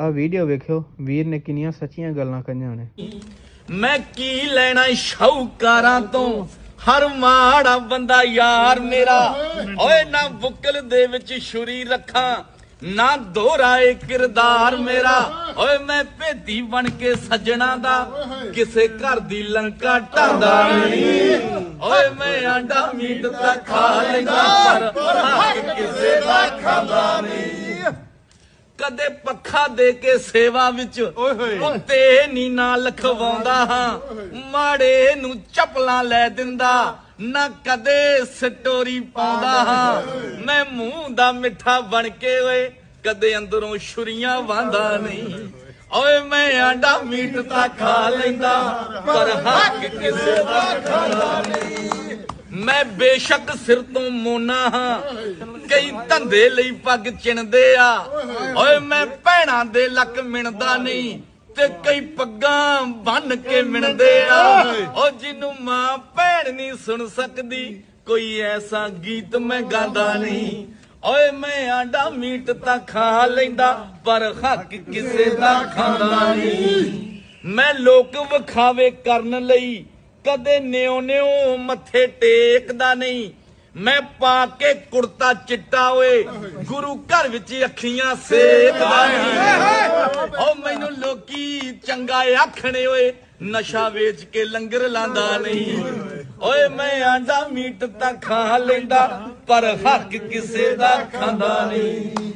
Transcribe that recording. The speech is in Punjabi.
ਆ ਵੀਡੀਓ ਵੇਖਿਓ, ਵੀਰ ਨੇ ਕਿੰਨੀਆਂ ਸੱਚੀਆਂ ਗੱਲਾਂ ਕਹੀਆਂ ਨੇ। ਮੈਂ ਕੀ ਲੈਣਾ ਸ਼ੌਕਾਰਾਂ ਤੋਂ? ਹਰ ਮਾੜਾ ਬੰਦਾ ਯਾਰ ਮੇਰਾ। ਓਏ, ਨਾ ਬੁੱਕਲ ਦੇ ਵਿੱਚ ਛੁਰੀ ਰੱਖਾਂ, ਨਾ ਦੋਹਰਾ ਏ ਕਿਰਦਾਰ ਮੇਰਾ। ਓਏ, ਮੈਂ ਭੇਦੀ ਬਣ ਕੇ ਸੱਜਣਾ ਦਾ, ਕਿਸੇ ਘਰ ਦੀ ਲੰਕਾ ਢਾਂਦਾ ਨਹੀਂ। ਓਏ, ਮੈਂ ਆਂਡਾ ਮੀਟ ਤਾਂ ਖਾ ਲੈਂਦਾ, ਪਰ ਹੱਕ ਕਿਸੇ ਦਾ ਖਾਂਦਾ ਕਦੇ ਪੱਖਾ ਦੇ ਕੇ ਸੇਵਾ ਵਿੱਚ ਉਹ ਤੇ ਨੀ ਨਾ ਲਖਵਾਉਂਦਾ ਹਾਂ। ਮਾੜੇ ਨੂੰ ਚੱਪਲਾਂ ਲੈ ਦਿੰਦਾ ਨਾ ਕਦੇ ਸਟੋਰੀ ਪਾਉਂਦਾ ਹਾਂ। ਮੈਂ ਮੂੰਹ ਦਾ ਮਿੱਠਾ ਬਣ ਕੇ ਓਏ ਕਦੇ ਅੰਦਰੋਂ ਛੁਰੀਆਂ ਵਾਂਦਾ ਨਹੀਂ। ਓਏ ਮੈਂ ਆਂਡਾ ਮੀਟ ਤਾਂ ਖਾ ਲੈਂਦਾ ਪਰ ਹੱਕ ਕਿਸੇ ਦਾ ਖਾਂਦਾ ਮੈਂ ਬੇਸ਼ੱਕ ਸਿਰ ਤੋਂ ਮੋਨਾ ਹਾਂ। ਕਈ ਧੰਦੇ ਲਈ ਪੱਗ ਚਿਣਦੇ ਆ। ਓਏ ਮੈਂ ਭੈਣਾਂ ਦੇ ਲੱਕ ਮਿਣਦਾ ਨਹੀਂ ਤੇ ਕਈ ਪੱਗਾਂ ਬੰਨ ਕੇ ਮਿਣਦੇ ਆ। ਓ ਜਿਹਨੂੰ ਮਾਂ ਭੈਣ ਨਹੀਂ ਸੁਣ ਸਕਦੀ, ਕੋਈ ਐਸਾ ਗੀਤ ਮੈਂ ਗਾਉਂਦਾ ਨਹੀਂ। ਓਏ ਮੈਂ ਆਂਡਾ ਮੀਟ ਤਾਂ ਖਾ ਲੈਂਦਾ, ਪਰ ਹੱਕ ਕਿਸੇ ਦਾ ਖਾਂਦਾ ਨਹੀਂ। ਮੈਂ ਲੋਕ ਵਿਖਾਵੇ ਕਰਨ ਲਈ ਕਦੇ ਨਿਉ ਨਿਉ ਮੱਥੇ ਟੇਕਦਾ ਨਹੀਂ। ਮੈਂ ਪਾ ਕੇ ਕੁੜਤਾ ਚਿੱਟਾ ਓਏ ਗੁਰੂ ਘਰ ਵਿੱਚ ਅੱਖੀਆਂ ਸੇਕਦਾ ਨਹੀਂ। ਓ ਮੈਨੂੰ ਲੋਕੀ ਚੰਗਾ ਆਖਣੇ ਓਏ ਨਸ਼ਾ ਵੇਚ ਕੇ ਲੰਗਰ ਲਾਂਦਾ ਨਹੀਂ। ਓਏ ਮੈਂ ਆਂਡਾ ਮੀਟ ਤਾਂ ਖਾ ਲੈਂਦਾ ਪਰ ਹੱਕ ਕਿਸੇ ਦਾ ਖਾਂਦਾ ਨਹੀਂ।